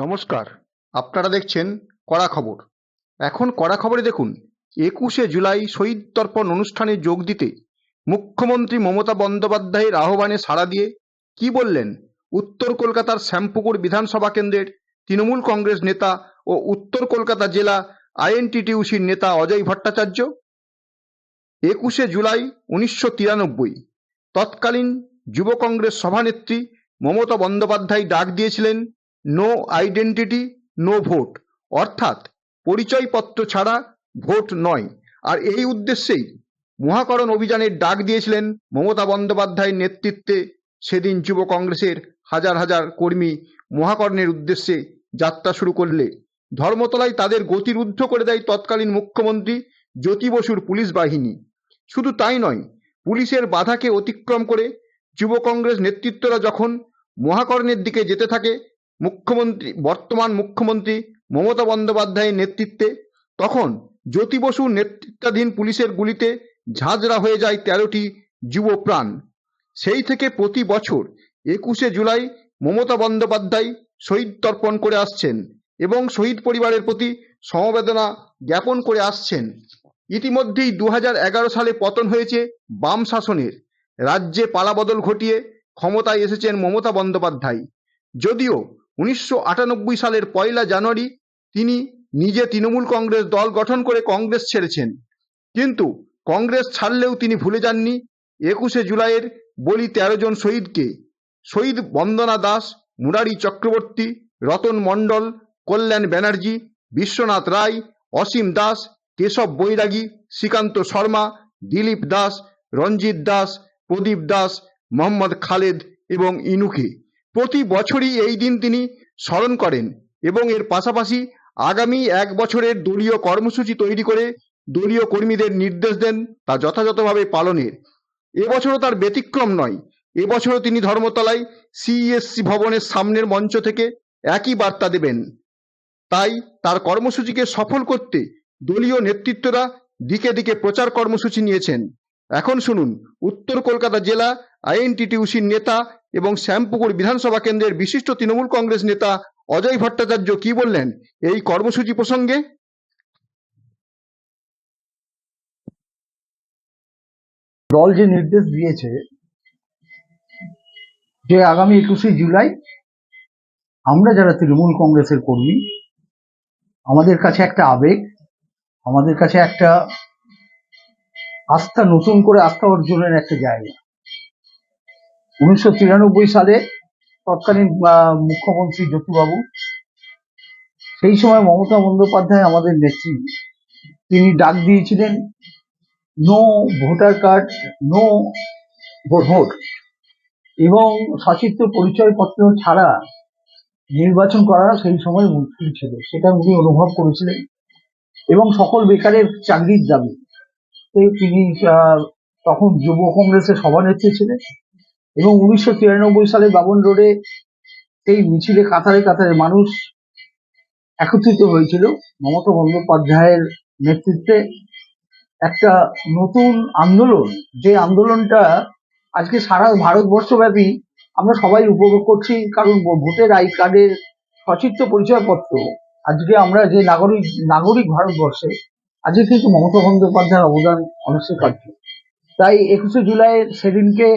নমস্কার, আপনারা দেখছেন কড়া খবর। এখন কড়া খবরে দেখুন, একুশে জুলাই শহীদ তর্পণ অনুষ্ঠানে যোগ দিতে মুখ্যমন্ত্রী মমতা বন্দ্যোপাধ্যায়ের আহ্বানে সাড়া দিয়ে কি বললেন উত্তর কলকাতার শ্যামপুকুর বিধানসভা কেন্দ্রের তৃণমূল কংগ্রেস নেতা ও উত্তর কলকাতা জেলা আইএনটিটিউসির নেতা অজয় ভট্টাচার্য? একুশে জুলাই উনিশশো তিরানব্বই, তৎকালীন যুব কংগ্রেস সভানেত্রী মমতা বন্দ্যোপাধ্যায় ডাক দিয়েছিলেন নো আইডেন্টিটি নো ভোট অর্থাৎ পরিচয়পত্র ছাড়া ভোট নয়। আর এই উদ্দেশ্যেই মহাকরণ অভিযানের ডাক দিয়েছিলেন মমতা বন্দ্যোপাধ্যায়ের নেতৃত্বে সেদিন যুব কংগ্রেসের হাজার হাজার কর্মী মহাকরণের উদ্দেশ্যে যাত্রা শুরু করলে। ধর্মতলায় তাদের গতিরুদ্ধ করে দেয় তৎকালীন মুখ্যমন্ত্রী জ্যোতি বসুর পুলিশ বাহিনী। শুধু তাই নয়, পুলিশের বাধাকে অতিক্রম করে যুব কংগ্রেস নেতৃত্বরা যখন মহাকরণের দিকে যেতে থাকে মুখ্যমন্ত্রী, বর্তমান মুখ্যমন্ত্রী মমতা বন্দ্যোপাধ্যায়ের নেতৃত্বে তখন জ্যোতি বসুর নেতৃত্বাধীন পুলিশের গুলিতে ঝাঁঝরা হয়ে যায় তেরোটি যুব প্রাণ। সেই থেকে প্রতি বছর একুশে জুলাই মমতা বন্দ্যোপাধ্যায় শহীদ তর্পণ করে আসছেন এবং শহীদ পরিবারের প্রতি সমবেদনা জ্ঞাপন করে আসছেন। ইতিমধ্যেই দু হাজার এগারো সালে পতন হয়েছে বাম শাসনের। রাজ্যে পালাবদল ঘটিয়ে ক্ষমতায় এসেছেন মমতা বন্দ্যোপাধ্যায়। যদিও উনিশশো আটানব্বই সালের পয়লা জানুয়ারি তিনি নিজে তৃণমূল কংগ্রেস দল গঠন করে কংগ্রেস ছেড়েছেন। কিন্তু কংগ্রেস ছাড়লেও তিনি ভুলে যাননি একুশে জুলাইয়ের বলি তেরো জন শহীদকে। শহীদ বন্দনা দাস, মুরারি চক্রবর্তী, রতন মণ্ডল, কল্যাণ ব্যানার্জি, বিশ্বনাথ রায়, অসীম দাস, কেশব বৈরাগী, শ্রীকান্ত শর্মা, দিলীপ দাস, রঞ্জিত দাস, প্রদীপ দাস, মোহাম্মদ খালেদ এবং ইনুকে। প্রতি বছরই এই দিন তিনি স্মরণ করেন এবং এর পাশাপাশি আগামী এক বছরের দলীয় কর্মসূচি তৈরি করে দলীয় কর্মীদের নির্দেশ দেন তা যথাযথভাবে পালনের। এবছরও তার ব্যতিক্রম নয়। এবছরও তিনি ধর্মতলায় সিইএসসি ভবনের সামনের মঞ্চ থেকে একই বার্তা দেবেন। তাই তার কর্মসূচিকে সফল করতে দলীয় নেতৃত্বরা দিকে দিকে প্রচার কর্মসূচি নিয়েছেন। এখন শুনুন, উত্তর কলকাতা জেলা আইএনটিটিউসির নেতা এবং শ্যামপুকুর বিধানসভা কেন্দ্রের বিশিষ্ট তৃণমূল কংগ্রেস নেতা অজয় ভট্টাচার্য কি বললেন? এই কর্মসূচি প্রসঙ্গে? দল যে নির্দেশ দিয়েছে যে আগামী একুশে জুলাই আমরা যারা তৃণমূল কংগ্রেসের কর্মী, আমাদের কাছে একটা আবেগ, আমাদের কাছে একটা আস্থা, নতুন করে আস্থা অর্জনের একটা জায়গা। উনিশশো তিরানব্বই সালে তৎকালীন মুখ্যমন্ত্রী জ্যোতিবাবু, সেই সময় মমতা বন্দ্যোপাধ্যায় আমাদের নেত্রী, তিনি ডাক দিয়েছিলেন, no voter card, no vote এবং সচিত্র পরিচয়পত্র ছাড়া নির্বাচন করা সেই সময় মুশকিল ছিল, সেটা উনি অনুভব করেছিলেন। এবং সকল বেকারের চাকরির দাবি তিনি তখন যুব কংগ্রেসের সভানেত্রী ছিলেন। এবং উনিশশো তিরানব্বই সালে বাবন রোডে সেই মিছিলে কাতারে কাতারে মানুষ একত্রিত হয়েছিল। মমতা বন্দ্যোপাধ্যায়ের নেতৃত্বে একটা নতুন আন্দোলন। যে আন্দোলনটা আজকে সারা ভারতবর্ষব্যাপী আমরা সবাই উপভোগ করছি, কারণ ভোটের আই কার্ডের সচিত্র পরিচয়পত্র। আজকে আমরা যে নাগরিক নাগরিক ভারতবর্ষে, আজকে কিন্তু মমতা বন্দ্যোপাধ্যায়ের অবদান অনস্বীকার্য। তাই একুশে জুলাই সেদিনকে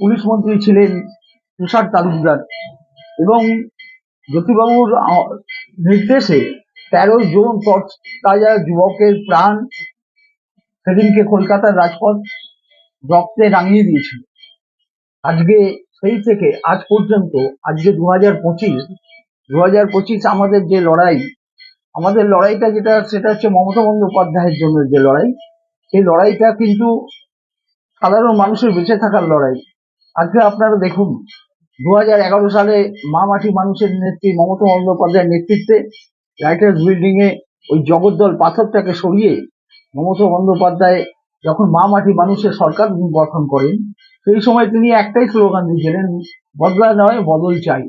পুলিশ মন্ত্রী ছিলেন তুষার তালুকদার এবং জ্যোতিবাবুর নির্দেশে তেরো জন তাজা যুবকের প্রাণ সেদিনকে কলকাতার রাজপথ রক্তে রাঙিয়ে দিয়েছিল। আজকে সেই থেকে আজ পর্যন্ত, আজকে দু হাজার পঁচিশ দু হাজার পঁচিশ আমাদের যে লড়াই, আমাদের লড়াইটা যেটা, সেটা হচ্ছে মমতা বন্দ্যোপাধ্যায়ের জন্য যে লড়াই। সেই লড়াইটা কিন্তু সাধারণ মানুষের বেঁচে থাকার লড়াই। আজকে আপনারা দেখুন দু হাজার এগারো সালে মা মাটি মানুষের নেত্রী, মমতা বন্দ্যোপাধ্যায়ের নেতৃত্বে রাইটার্স বিল্ডিং এ ওই জগদ্দল পাথরটাকে সরিয়ে মমতা বন্দ্যোপাধ্যায় যখন মা মাটি মানুষের সরকার গঠন করেন, সেই সময় তিনি একটাই স্লোগান দিয়েছিলেন, বদলা নয়, বদল চাই।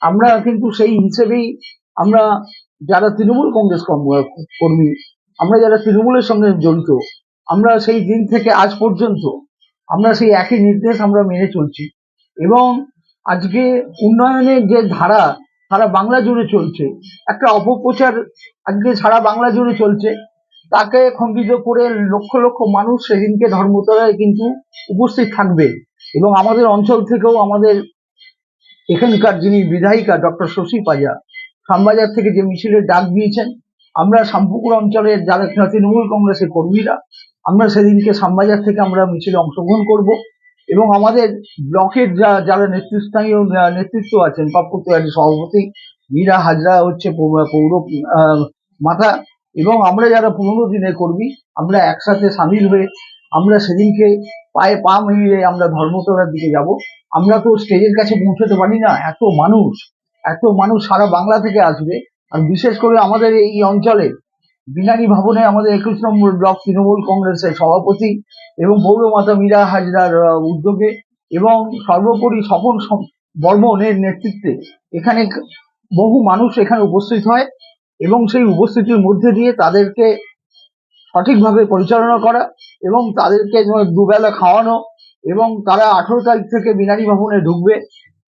আমরা কিন্তু সেই হিসেবেই আমরা যারা তৃণমূল কংগ্রেস কর্ম- কর্মী, আমরা যারা তৃণমূলের সঙ্গে জড়িত, আমরা সেই দিন থেকে আজ পর্যন্ত আমরা সেই একই নির্দেশ আমরা মেনে চলছি। এবং আজকে উন্নয়নের যে ধারা, সারা বাংলা জুড়ে চলছে, একটা অপপ্রচার আজকে সারা বাংলা জুড়ে চলছে, তাকে খণ্ডিত করে লক্ষ লক্ষ মানুষ সেদিনকে ধর্মতলায় কিন্তু উপস্থিত থাকবে। এবং আমাদের অঞ্চল থেকেও আমাদের এখানকার যিনি বিধায়িকা, ডক্টর শশী পাজা, শ্যামবাজার থেকে যে মিছিলের ডাক দিয়েছেন, আমরা শামপুকুর অঞ্চলের যারা তৃণমূল কংগ্রেসের কর্মীরা আমরা সেদিনকে শ্যামবাজার থেকে আমরা মিছিলে অংশগ্রহণ করব এবং আমাদের ব্লকের যা- যারা নেতৃস্থানীয় নেতৃত্ব আছেন পাপ্পতিয়ারি সভাপতি মীরা হাজরা হচ্ছে পৌর মাথা এবং আমরা যারা পুরনো দিনের কর্মী, আমরা একসাথে সামিল হয়ে আমরা সেদিনকে পায়ে পা মিলিয়ে আমরা ধর্মতলার দিকে যাব। আমরা তো স্টেজের কাছে পৌঁছতে পারি না, এত মানুষ এত মানুষ সারা বাংলা থেকে আসবে। আর বিশেষ করে আমাদের এই অঞ্চলে বিনানি ভবনে আমাদের একুশ নম্বর ব্লক তৃণমূল কংগ্রেসের সভাপতি এবং পৌরমাতা মীরা হাজরার উদ্যোগে এবং সর্বোপরি স্বপন বর্মনের নেতৃত্বে এখানে বহু মানুষ এখানে উপস্থিত হয় এবং সেই উপস্থিতির মধ্যে দিয়ে তাদেরকে সঠিকভাবে পরিচালনা করা এবং তাদেরকে দুবেলা খাওয়ানো এবং তারা আঠেরো তারিখ থেকে বিনানি ভবনে ঢুকবে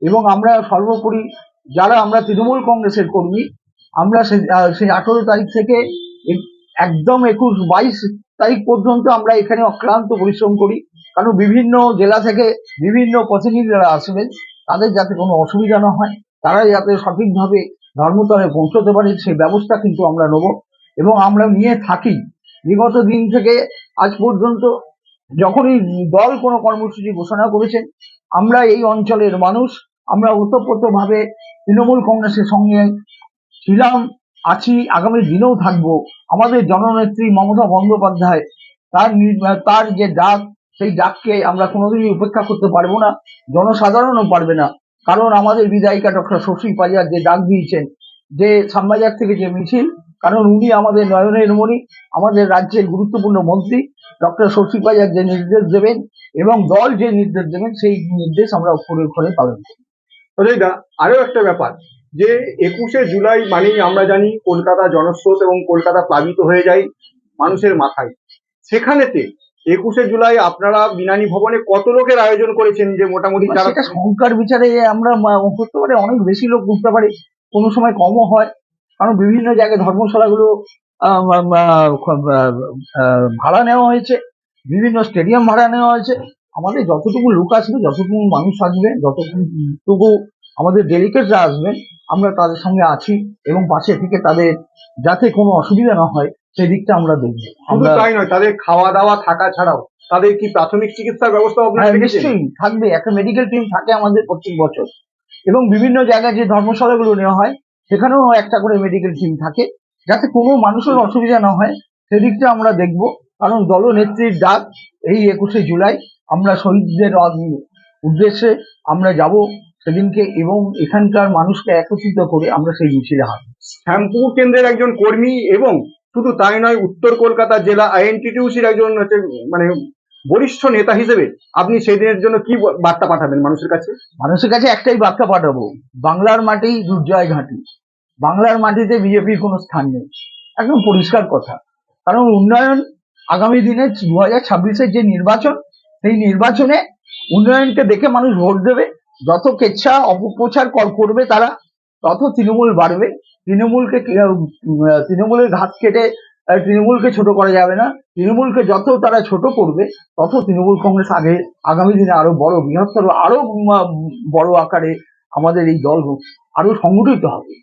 এবং আমরা সর্বোপরি যারা আমরা তৃণমূল কংগ্রেসের কর্মী, আমরা সেই আঠেরো তারিখ থেকে একদম একুশ বাইশ তারিখ পর্যন্ত আমরা এখানে অক্লান্ত পরিশ্রম করি। কারণ বিভিন্ন জেলা থেকে বিভিন্ন প্রতিনিধিরা আসবেন, তাদের যাতে কোনো অসুবিধা না হয় তারা যাতে সঠিকভাবে ধর্মতলে পৌঁছতে পারে, সেই ব্যবস্থা কিন্তু আমরা নেব। এবং আমরা নিয়ে থাকি। বিগত দিন থেকে আজ পর্যন্ত যখনই দল কোনো কর্মসূচি ঘোষণা করেছেন, আমরা এই অঞ্চলের মানুষ, আমরা ওতপ্রোতভাবে তৃণমূল কংগ্রেসের সঙ্গে ছিলাম আছি, আগামী দিনেও থাকব। আমাদের জননেত্রী মমতা বন্দ্যোপাধ্যায়, তার তার যে ডাক, সেই ডাককে আমরা কোনোদিনই উপেক্ষা করতে পারব না, জনসাধারণও পারবে না। কারণ আমাদের বিধায়িকা ডক্টর শশী পাজার যে ডাক দিয়েছেন, যে সামবাজার থেকে যে মিছিল, কারণ উনি আমাদের নয়নের মণি, আমাদের রাজ্যের গুরুত্বপূর্ণ মন্ত্রী, ডক্টর শশী পাজার যে নির্দেশ দেবেন এবং দল যে নির্দেশ দেবেন, সেই নির্দেশ আমরা অক্ষরে অক্ষরে পালন। অজয়দা আরও একটা ব্যাপার। যে একুশে জুলাই মানেই আমরা জানি কলকাতা জনস্রোত এবং কলকাতা প্লাবিত হয়ে যায় মানুষের মাথায়। সেখানেতে একুশে জুলাই আপনারা বিনানি ভবনে কত লোকের আয়োজন করেছেন যে মোটামুটি সংখ্যার বিচারে আমরা করতে পারে অনেক বেশি লোক বুঝতে পারে কোনো সময় কমও হয়। কারণ বিভিন্ন জায়গায় ধর্মশালাগুলো ভাড়া নেওয়া হয়েছে বিভিন্ন স্টেডিয়াম ভাড়া নেওয়া হয়েছে। আমাদের যতটুকু লোক আসবে যতটুকু মানুষ আসবে যতটুকু আমাদের ডেলিকেটরা আসবেন আমরা তাদের সঙ্গে আছি এবং পাশে থেকে তাদের যাতে কোনো অসুবিধা না হয় সেদিকটা আমরা দেখব। শুধু আমরা তাই নয় তাদের খাওয়া দাওয়া থাকা ছাড়াও তাদের কি প্রাথমিক চিকিৎসার ব্যবস্থা আপনারা হ্যাঁ নিশ্চয়ই থাকবে। একটা মেডিকেল টিম থাকে আমাদের প্রত্যেক বছর। এবং বিভিন্ন জায়গায় যে ধর্মশালাগুলো নেওয়া হয় সেখানেও একটা করে মেডিকেল টিম থাকে। যাতে কোনো মানুষের অসুবিধা না হয় সেদিকটা আমরা দেখব। কারণ দলনেত্রীর ডাক এই একুশে জুলাই আমরা শহীদদের উদ্দেশ্যে আমরা যাব সেদিনকে এবং এখানকার মানুষকে একত্রিত করে আমরা সেই মিছিলে হাত শ্যামপুর কেন্দ্রের একজন কর্মী এবং শুধু তাই নয় উত্তর কলকাতা জেলা আইএনটিটিউসির একজন হচ্ছে মানে বরিষ্ঠ নেতা হিসেবে আপনি সেই দিনের জন্য কি বার্তা পাঠাবেন মানুষের কাছে? মানুষের কাছে একটাই বার্তা পাঠাবো বাংলার মাটি দুর্জয় ঘাঁটি। বাংলার মাটিতে বিজেপির কোনো স্থান নেই। একদম পরিষ্কার কথা। কারণ উন্নয়ন আগামী দিনে দু হাজার ছাব্বিশের যে নির্বাচন সেই নির্বাচনে উন্নয়নকে দেখে মানুষ ভোট দেবে। যত কেচ্ছা অপপ্রচার কর- করবে তারা, তত তৃণমূল বাড়বে। তৃণমূলকে তৃণমূলের ঘাস কেটে তৃণমূলকে ছোট করা যাবে না। তৃণমূলকে যত তারা ছোট করবে, তত তৃণমূল কংগ্রেস আগে, আগামী দিনে আরও বড়, বৃহত্তর, আরও বড় আকারে আমাদের এই দল আরও সংগঠিত হবে।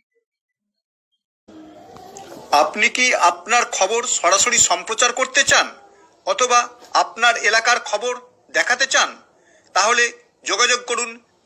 আপনি কি আপনার খবর সরাসরি সম্প্রচার করতে চান? অথবা আপনার এলাকার খবর দেখাতে চান? তাহলে যোগাযোগ করুন